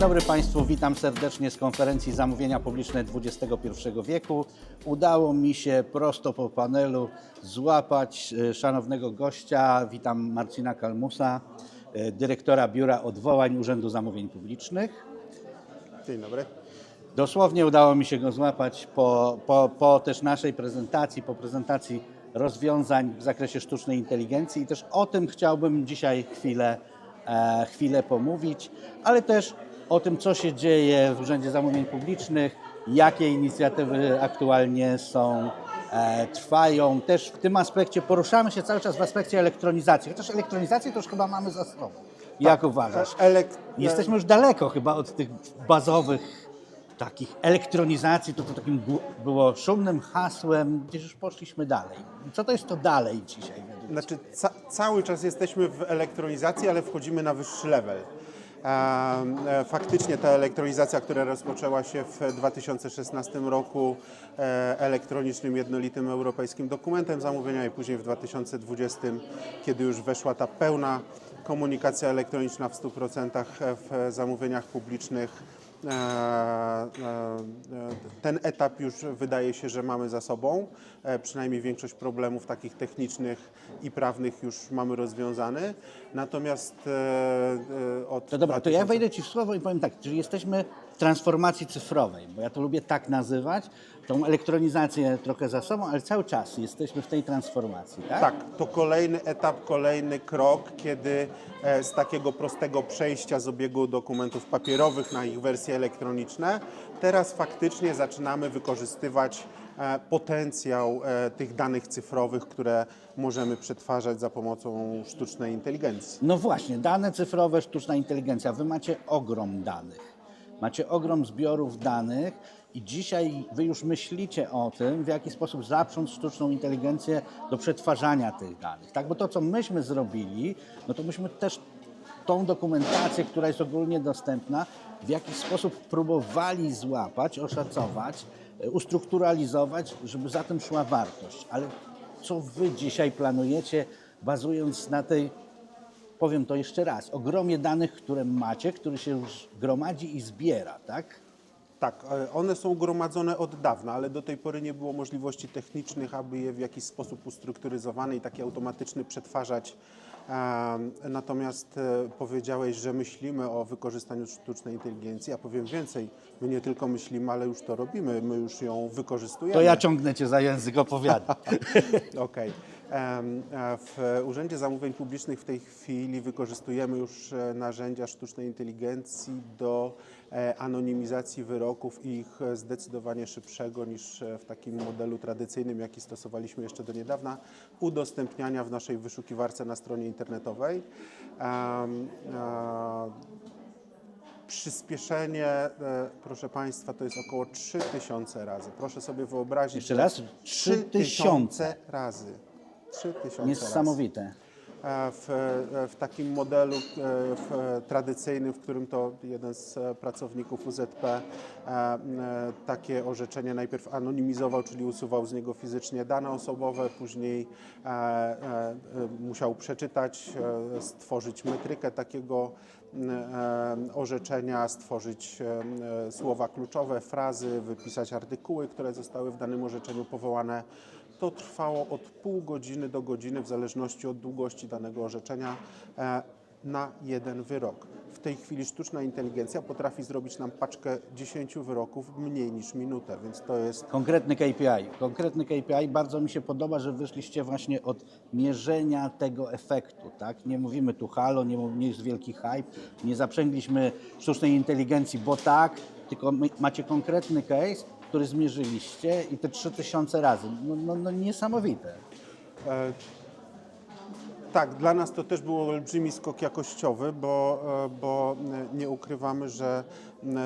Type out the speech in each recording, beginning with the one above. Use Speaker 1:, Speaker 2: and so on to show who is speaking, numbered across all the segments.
Speaker 1: dobry Państwu, witam serdecznie z konferencji Zamówienia Publiczne XXI wieku. Udało mi się prosto po panelu złapać e, szanownego gościa. Witam Marcina Kalmusa, e, dyrektora Biura Odwołań Urzędu Zamówień Publicznych.
Speaker 2: Dzień dobry.
Speaker 1: Dosłownie udało mi się go złapać po, po, po też naszej prezentacji, po prezentacji rozwiązań w zakresie sztucznej inteligencji i też o tym chciałbym dzisiaj chwilę, e, chwilę pomówić, ale też o tym, co się dzieje w Urzędzie Zamówień Publicznych, jakie inicjatywy aktualnie są, e, trwają. Też w tym aspekcie poruszamy się cały czas w aspekcie elektronizacji, chociaż elektronizację to już chyba mamy za sobą. Jak uważasz?
Speaker 2: Elek...
Speaker 1: Jesteśmy już daleko chyba od tych bazowych takich elektronizacji, to, to takim było szumnym hasłem, gdzieś już poszliśmy dalej. Co to jest to dalej dzisiaj? według
Speaker 2: Znaczy, ca cały czas jesteśmy w elektronizacji, ale wchodzimy na wyższy level. E, Faktycznie ta elektronizacja, która rozpoczęła się w 2016 roku e, elektronicznym jednolitym europejskim dokumentem zamówienia i później w 2020, kiedy już weszła ta pełna komunikacja elektroniczna w 100% w zamówieniach publicznych, E, e, e, Ten etap już wydaje się, że mamy za sobą. E, Przynajmniej większość problemów takich technicznych i prawnych już mamy rozwiązane. Natomiast e, e, od.
Speaker 1: To dobra, to ja
Speaker 2: 2000
Speaker 1: wejdę Ci w słowo i powiem tak, czyli jesteśmy w transformacji cyfrowej, bo ja to lubię tak nazywać, tą elektronizację trochę za sobą, ale cały czas jesteśmy w tej transformacji, tak?
Speaker 2: Tak, to kolejny etap, kolejny krok, kiedy e, z takiego prostego przejścia z obiegu dokumentów papierowych na ich wersje elektroniczne, teraz faktycznie zaczynamy wykorzystywać potencjał e, tych danych cyfrowych, które możemy przetwarzać za pomocą sztucznej inteligencji.
Speaker 1: No właśnie, dane cyfrowe, sztuczna inteligencja. Wy macie ogrom danych. Macie ogrom zbiorów danych i dzisiaj wy już myślicie o tym, w jaki sposób zaprząc sztuczną inteligencję do przetwarzania tych danych. Tak, bo to, co myśmy zrobili, no to myśmy też tą dokumentację, która jest ogólnie dostępna, w jakiś sposób próbowali złapać, oszacować, e, ustrukturalizować, żeby za tym szła wartość. Ale co wy dzisiaj planujecie, bazując na tej powiem to jeszcze raz, ogromie danych, które macie, który się już gromadzi i zbiera, tak?
Speaker 2: Tak, e, one są gromadzone od dawna, ale do tej pory nie było możliwości technicznych, aby je w jakiś sposób ustrukturyzowane i taki automatyczny przetwarzać. Natomiast e, powiedziałeś, że myślimy o wykorzystaniu sztucznej inteligencji, a powiem więcej, my nie tylko myślimy, ale już to robimy, my już ją wykorzystujemy.
Speaker 1: To ja ciągnę cię za język, opowiadam.
Speaker 2: Okej. E, W Urzędzie Zamówień Publicznych w tej chwili wykorzystujemy już e, narzędzia sztucznej inteligencji do e, anonimizacji wyroków i ich e, zdecydowanie szybszego niż w takim modelu tradycyjnym, jaki stosowaliśmy jeszcze do niedawna, udostępniania w naszej wyszukiwarce na stronie internetowej. Przyspieszenie, e, proszę Państwa, to jest około 3000 razy. Proszę sobie wyobrazić.
Speaker 1: Jeszcze raz?
Speaker 2: 3000 razy. 3000 razy.
Speaker 1: Niesamowite.
Speaker 2: E, W, e, w takim modelu e, w, tradycyjnym, w którym to jeden z pracowników UZP takie orzeczenie najpierw anonimizował, czyli usuwał z niego fizycznie dane osobowe, później musiał przeczytać, stworzyć metrykę takiego orzeczenia, stworzyć słowa kluczowe, frazy, wypisać artykuły, które zostały w danym orzeczeniu powołane. To trwało od pół godziny do godziny, w zależności od długości danego orzeczenia, e, na jeden wyrok. W tej chwili sztuczna inteligencja potrafi zrobić nam paczkę 10 wyroków mniej niż minutę, więc to jest
Speaker 1: Konkretny KPI. Konkretny KPI. Bardzo mi się podoba, że wyszliście właśnie od mierzenia tego efektu. Tak? Nie mówimy tu halo, nie, nie jest wielki hype, nie zaprzęgliśmy sztucznej inteligencji, bo tak, tylko macie konkretny case, który zmierzyliście i te 3000 razy. No, no, no niesamowite.
Speaker 2: E, Tak, dla nas to też był olbrzymi skok jakościowy, bo, e, bo e, nie ukrywamy, że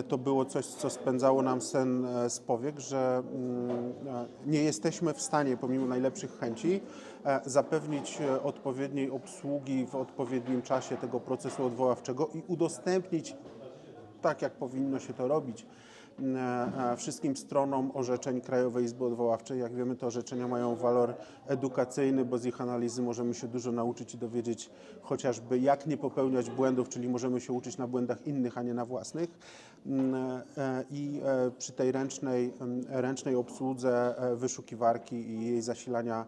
Speaker 2: to było coś, co spędzało nam sen e, z powiek, że mm, e, nie jesteśmy w stanie, pomimo najlepszych chęci, e, zapewnić e, odpowiedniej obsługi w odpowiednim czasie tego procesu odwoławczego i udostępnić tak, jak powinno się to robić, e, e, wszystkim stronom orzeczeń Krajowej Izby Odwoławczej. Jak wiemy, te orzeczenia mają walor edukacyjny, bo z ich analizy możemy się dużo nauczyć i dowiedzieć chociażby jak nie popełniać błędów, czyli możemy się uczyć na błędach innych, a nie na własnych. Mm, e, I e, przy tej ręcznej, em, ręcznej obsłudze e, wyszukiwarki i jej zasilania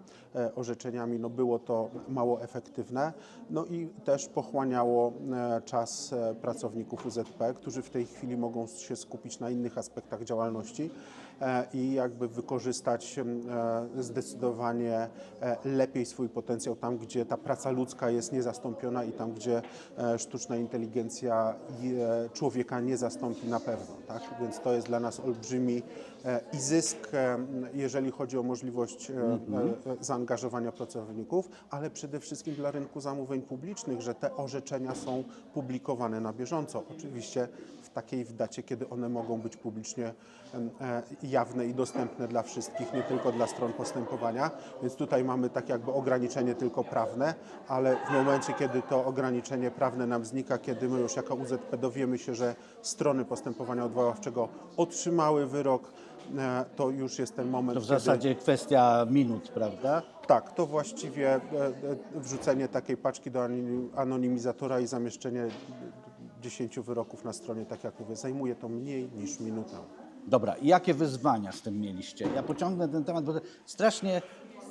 Speaker 2: orzeczeniami, no było to mało efektywne. No i też pochłaniało czas pracowników UZP, którzy w tej chwili mogą się skupić na innych aspektach działalności i jakby wykorzystać zdecydowanie lepiej swój potencjał tam, gdzie ta praca ludzka jest niezastąpiona i tam, gdzie sztuczna inteligencja człowieka nie zastąpi na pewno. Tak? Więc to jest dla nas olbrzymi e, i zysk, e, jeżeli chodzi o możliwość e, zaangażowania pracowników, ale przede wszystkim dla rynku zamówień publicznych, że te orzeczenia są publikowane na bieżąco. Oczywiście takiej w dacie, kiedy one mogą być publicznie e, jawne i dostępne dla wszystkich, nie tylko dla stron postępowania. Więc tutaj mamy tak jakby ograniczenie tylko prawne, ale w momencie, kiedy to ograniczenie prawne nam znika, kiedy my już jako UZP dowiemy się, że strony postępowania odwoławczego otrzymały wyrok, e, to już jest ten moment,
Speaker 1: To w
Speaker 2: kiedy...
Speaker 1: zasadzie kwestia minut, prawda?
Speaker 2: Tak, to właściwie e, wrzucenie takiej paczki do anonim- anonimizatora i zamieszczenie 10 wyroków na stronie, tak jak mówię, zajmuje to mniej niż minutę.
Speaker 1: Dobra, i jakie wyzwania z tym mieliście? Ja pociągnę ten temat, bo to strasznie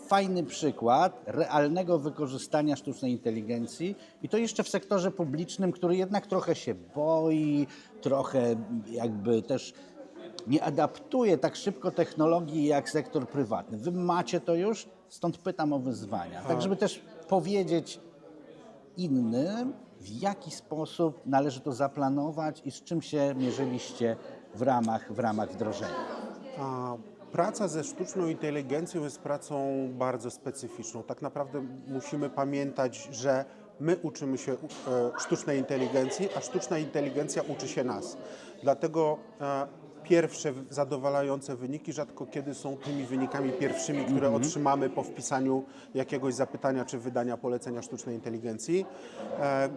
Speaker 1: fajny przykład realnego wykorzystania sztucznej inteligencji i to jeszcze w sektorze publicznym, który jednak trochę się boi, trochę jakby też nie adaptuje tak szybko technologii jak sektor prywatny. Wy macie to już, stąd pytam o wyzwania. Tak, żeby też powiedzieć innym, w jaki sposób należy to zaplanować i z czym się mierzyliście w ramach, w ramach wdrożenia.
Speaker 2: A praca ze sztuczną inteligencją jest pracą bardzo specyficzną. Tak naprawdę musimy pamiętać, że my uczymy się e, sztucznej inteligencji, a sztuczna inteligencja uczy się nas. Dlatego e, pierwsze zadowalające wyniki rzadko kiedy są tymi wynikami pierwszymi, które otrzymamy po wpisaniu jakiegoś zapytania czy wydania polecenia sztucznej inteligencji. E, e,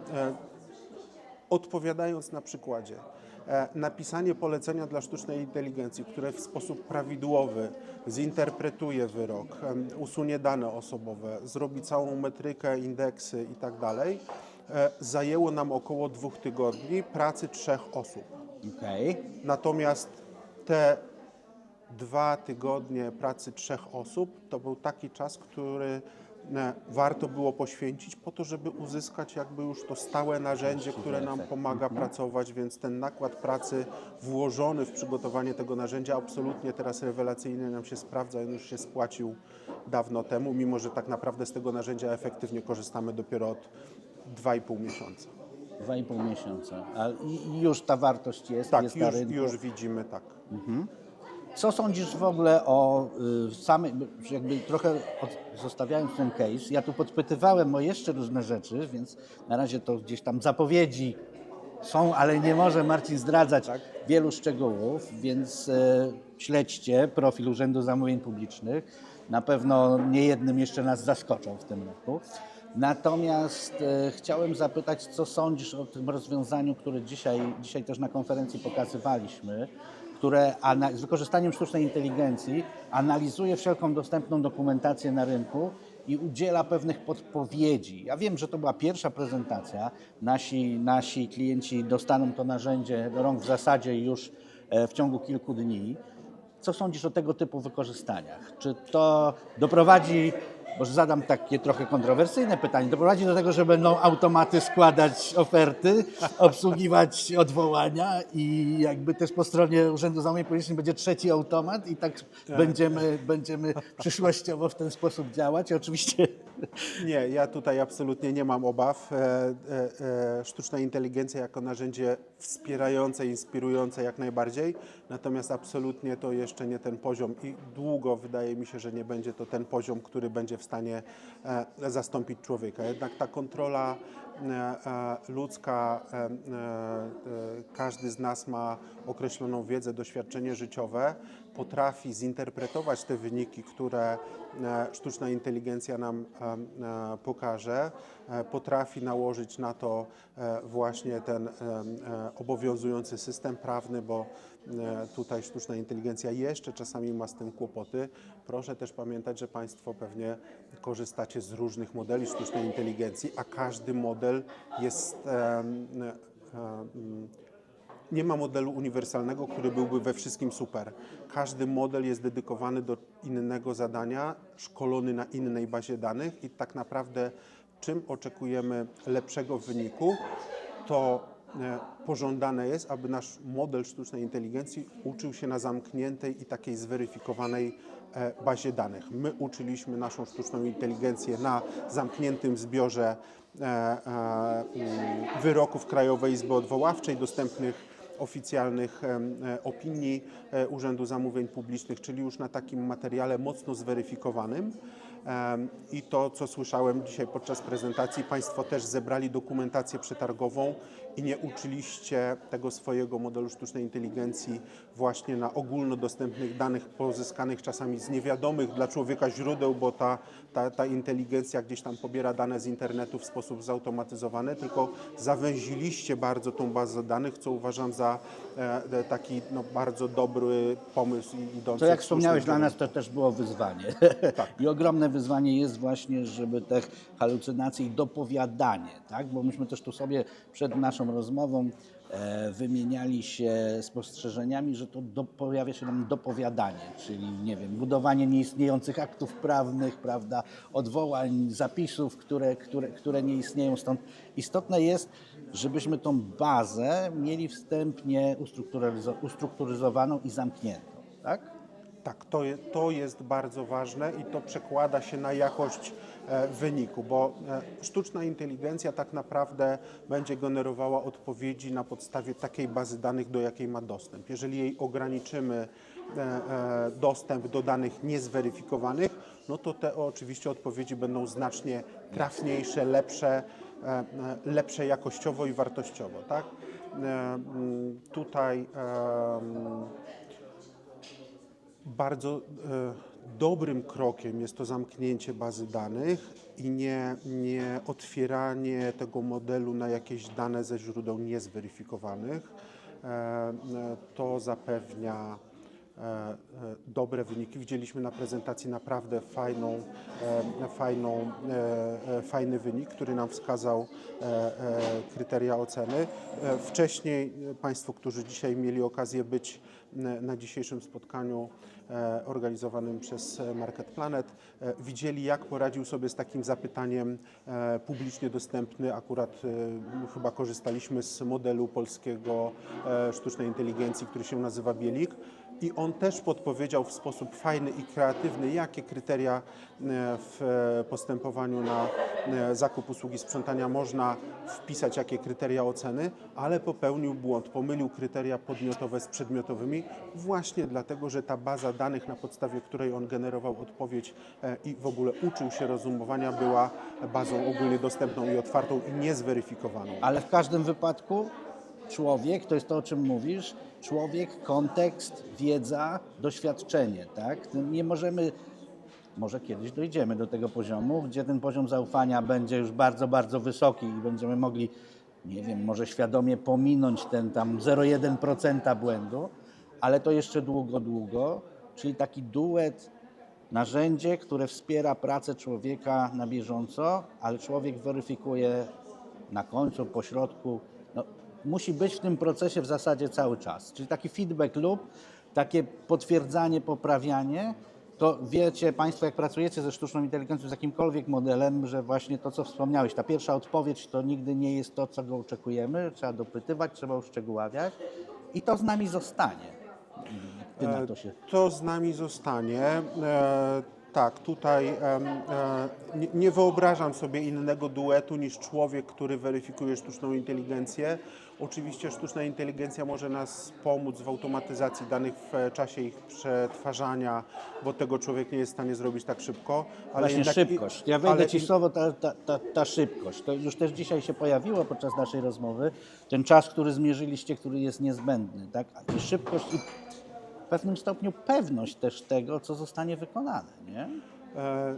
Speaker 2: Odpowiadając na przykładzie, e, napisanie polecenia dla sztucznej inteligencji, które w sposób prawidłowy zinterpretuje wyrok, em, usunie dane osobowe, zrobi całą metrykę, indeksy itd., e, zajęło nam około dwóch tygodni pracy trzech osób.
Speaker 1: Okej.
Speaker 2: Natomiast te dwa tygodnie pracy trzech osób to był taki czas, który e, warto było poświęcić po to, żeby uzyskać jakby już to stałe narzędzie, które nam pomaga pracować, więc ten nakład pracy włożony w przygotowanie tego narzędzia absolutnie teraz rewelacyjnie nam się sprawdza, on już się spłacił dawno temu, mimo że tak naprawdę z tego narzędzia efektywnie korzystamy dopiero od 2,5 miesiąca.
Speaker 1: Dwa i pół miesiąca. A i, i już ta wartość jest,
Speaker 2: Tak,
Speaker 1: jest na
Speaker 2: już,
Speaker 1: rynku.
Speaker 2: już widzimy, tak.
Speaker 1: Co sądzisz w ogóle o y, samej, jakby trochę od, zostawiając ten case, ja tu podpytywałem o jeszcze różne rzeczy, więc na razie to gdzieś tam zapowiedzi są, ale nie może Marcin zdradzać wielu szczegółów, więc y, śledźcie profil Urzędu Zamówień Publicznych. Na pewno nie jednym jeszcze nas zaskoczą w tym roku. Natomiast e, chciałem zapytać, co sądzisz o tym rozwiązaniu, które dzisiaj, dzisiaj też na konferencji pokazywaliśmy, które z wykorzystaniem sztucznej inteligencji analizuje wszelką dostępną dokumentację na rynku i udziela pewnych podpowiedzi. Ja wiem, że to była pierwsza prezentacja. Nasi, nasi klienci dostaną to narzędzie do rąk w zasadzie już e, w ciągu kilku dni. Co sądzisz o tego typu wykorzystaniach? Czy to doprowadzi, może zadam takie trochę kontrowersyjne pytanie, doprowadzi do tego, że będą automaty składać oferty, obsługiwać odwołania i jakby też po stronie Urzędu Zamówień Publicznych będzie trzeci automat i tak będziemy, będziemy przyszłościowo w ten sposób działać. I oczywiście
Speaker 2: Nie, ja tutaj absolutnie nie mam obaw. E, e, e, sztuczna inteligencja jako narzędzie wspierające, inspirujące jak najbardziej, natomiast absolutnie to jeszcze nie ten poziom i długo wydaje mi się, że nie będzie to ten poziom, który będzie w stanie zastąpić człowieka. Jednak ta kontrola ludzka, e, e, e, każdy z nas ma określoną wiedzę, doświadczenie życiowe potrafi zinterpretować te wyniki, które sztuczna inteligencja nam pokaże, potrafi nałożyć na to właśnie ten obowiązujący system prawny, bo tutaj sztuczna inteligencja jeszcze czasami ma z tym kłopoty. Proszę też pamiętać, że Państwo pewnie korzystacie z różnych modeli sztucznej inteligencji, a każdy model jest. e, e, nie ma modelu uniwersalnego, który byłby we wszystkim super. Każdy model jest dedykowany do innego zadania, szkolony na innej bazie danych i tak naprawdę czym oczekujemy lepszego wyniku, to e, pożądane jest, aby nasz model sztucznej inteligencji uczył się na zamkniętej i takiej zweryfikowanej e, bazie danych. My uczyliśmy naszą sztuczną inteligencję na zamkniętym zbiorze e, e, mm, wyroków Krajowej Izby Odwoławczej dostępnych oficjalnych e, opinii e, Urzędu Zamówień Publicznych, czyli już na takim materiale mocno zweryfikowanym. I to, co słyszałem dzisiaj podczas prezentacji, Państwo też zebrali dokumentację przetargową i nie uczyliście tego swojego modelu sztucznej inteligencji właśnie na ogólnodostępnych danych pozyskanych czasami z niewiadomych dla człowieka źródeł, bo ta, ta, ta inteligencja gdzieś tam pobiera dane z internetu w sposób zautomatyzowany, tylko zawęziliście bardzo tą bazę danych, co uważam za e, taki no, bardzo dobry pomysł i idący
Speaker 1: To jak wspomniałeś, dla nas to też było wyzwanie.
Speaker 2: Tak.
Speaker 1: I ogromne wyzwanie jest właśnie, żeby te halucynacje i dopowiadanie, tak? bo myśmy też tu sobie przed naszą rozmową e, wymieniali się spostrzeżeniami, że to do, pojawia się nam dopowiadanie, czyli nie wiem, budowanie nieistniejących aktów prawnych, prawda, odwołań, zapisów, które, które, które nie istnieją. Stąd istotne jest, żebyśmy tą bazę mieli wstępnie ustrukturyzo- ustrukturyzowaną i zamkniętą. Tak?
Speaker 2: Tak, to, je, to jest bardzo ważne i to przekłada się na jakość e, wyniku, bo e, sztuczna inteligencja tak naprawdę będzie generowała odpowiedzi na podstawie takiej bazy danych, do jakiej ma dostęp. Jeżeli jej ograniczymy e, dostęp do danych niezweryfikowanych, no to te oczywiście odpowiedzi będą znacznie trafniejsze, lepsze, lepsze jakościowo i wartościowo. Tak? Tutaj bardzo e, dobrym krokiem jest to zamknięcie bazy danych i nie, nie otwieranie tego modelu na jakieś dane ze źródeł niezweryfikowanych. E, e, to zapewnia dobre wyniki. Widzieliśmy na prezentacji naprawdę fajną, fajną, fajny wynik, który nam wskazał kryteria oceny. Wcześniej Państwo, którzy dzisiaj mieli okazję być na dzisiejszym spotkaniu e, organizowanym przez e, Market Planet, e, widzieli jak poradził sobie z takim zapytaniem publicznie dostępny. Akurat chyba korzystaliśmy z modelu polskiego sztucznej inteligencji, który się nazywa Bielik. I on też podpowiedział w sposób fajny i kreatywny, jakie kryteria e, w e, postępowaniu na e, zakup usługi sprzątania można wpisać, jakie kryteria oceny, ale popełnił błąd, pomylił kryteria podmiotowe z przedmiotowymi, właśnie dlatego, że ta baza danych, na podstawie której on generował odpowiedź i w ogóle uczył się rozumowania, była bazą ogólnie dostępną i otwartą i niezweryfikowaną.
Speaker 1: Ale w każdym wypadku człowiek, to jest to, o czym mówisz, człowiek, kontekst, wiedza, doświadczenie, tak? Nie możemy, może kiedyś dojdziemy do tego poziomu, gdzie ten poziom zaufania będzie już bardzo, bardzo wysoki i będziemy mogli, nie wiem, może świadomie pominąć ten tam 0,1% błędu, ale to jeszcze długo, długo, czyli taki duet narzędzie, które wspiera pracę człowieka na bieżąco, ale człowiek weryfikuje na końcu, po środku. Musi być w tym procesie w zasadzie cały czas. Czyli taki feedback loop, takie potwierdzanie, poprawianie. To wiecie Państwo, jak pracujecie ze sztuczną inteligencją, z jakimkolwiek modelem, że właśnie to, co wspomniałeś, ta pierwsza odpowiedź to nigdy nie jest to, co go oczekujemy. Trzeba dopytywać, trzeba uszczegóławiać i to z nami zostanie. Ty na to się
Speaker 2: To z nami zostanie. Tak, tutaj e, nie, wyobrażam sobie innego duetu niż człowiek, który weryfikuje sztuczną inteligencję. Oczywiście sztuczna inteligencja może nas pomóc w automatyzacji danych w e, czasie ich przetwarzania, bo tego człowiek nie jest w stanie zrobić tak szybko. Ale
Speaker 1: Właśnie
Speaker 2: jednak
Speaker 1: szybkość. Ja wejdę
Speaker 2: ale
Speaker 1: Ci słowo, ta, ta, ta, ta szybkość. To już też dzisiaj się pojawiło podczas naszej rozmowy. Ten czas, który zmierzyliście, który jest niezbędny. Tak? Szybkość i pewnym stopniu pewność też tego, co zostanie wykonane, nie?
Speaker 2: E,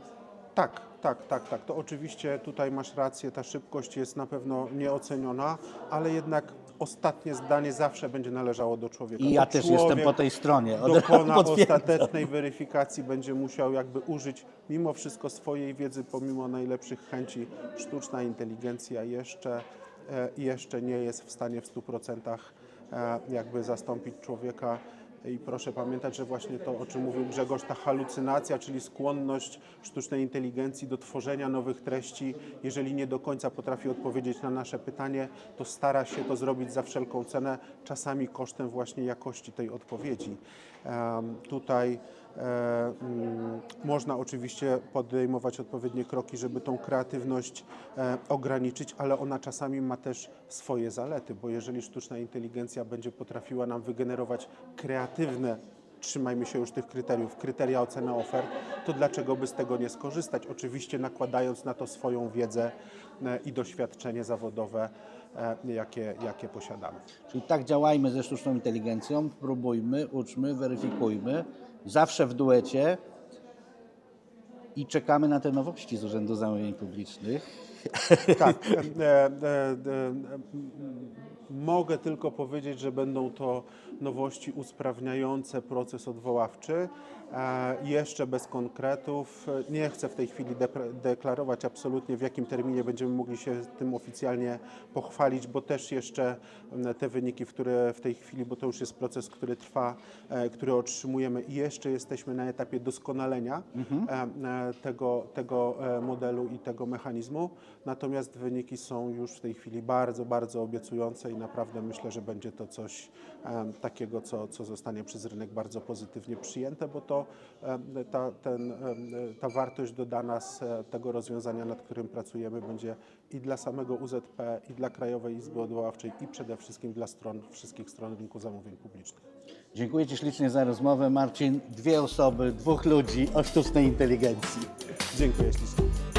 Speaker 2: tak, tak, tak, tak. To oczywiście tutaj masz rację, ta szybkość jest na pewno nieoceniona, ale jednak ostatnie zdanie zawsze będzie należało do człowieka.
Speaker 1: I ja też jestem po tej stronie. Od
Speaker 2: Dokona ostatecznej weryfikacji, będzie musiał jakby użyć mimo wszystko swojej wiedzy, pomimo najlepszych chęci. Sztuczna inteligencja jeszcze, e, jeszcze nie jest w stanie w 100% e, jakby zastąpić człowieka. I proszę pamiętać, że właśnie to, o czym mówił Grzegorz, ta halucynacja, czyli skłonność sztucznej inteligencji do tworzenia nowych treści, jeżeli nie do końca potrafi odpowiedzieć na nasze pytanie, to stara się to zrobić za wszelką cenę, czasami kosztem właśnie jakości tej odpowiedzi. Em, Tutaj można oczywiście podejmować odpowiednie kroki, żeby tą kreatywność e, ograniczyć, ale ona czasami ma też swoje zalety, bo jeżeli sztuczna inteligencja będzie potrafiła nam wygenerować kreatywne trzymajmy się już tych kryteriów, kryteria oceny ofert, to dlaczego by z tego nie skorzystać? Oczywiście nakładając na to swoją wiedzę e, i doświadczenie zawodowe, e, jakie, jakie posiadamy.
Speaker 1: Czyli tak działajmy ze sztuczną inteligencją, próbujmy, uczmy, weryfikujmy, zawsze w duecie i czekamy na te nowości z Urzędu Zamówień Publicznych.
Speaker 2: Tak. E, e, e, e, mogę tylko powiedzieć, że będą to nowości usprawniające proces odwoławczy. E, jeszcze bez konkretów. Nie chcę w tej chwili deklarować absolutnie, w jakim terminie będziemy mogli się tym oficjalnie pochwalić, bo też jeszcze te wyniki, które w tej chwili, bo to już jest proces, który trwa, e, który otrzymujemy i jeszcze jesteśmy na etapie doskonalenia e, e, tego, tego modelu i tego mechanizmu. Natomiast wyniki są już w tej chwili bardzo, bardzo obiecujące i naprawdę myślę, że będzie to coś takiego, co, co zostanie przez rynek bardzo pozytywnie przyjęte, bo to em, ta, ten, em, ta wartość dodana z e, tego rozwiązania, nad którym pracujemy, będzie i dla samego UZP, i dla Krajowej Izby Odwoławczej, i przede wszystkim dla stron, wszystkich stron rynku zamówień publicznych.
Speaker 1: Dziękuję Ci ślicznie za rozmowę, Marcin. Dwie osoby, dwóch ludzi o sztucznej inteligencji.
Speaker 2: Dziękuję ślicznie.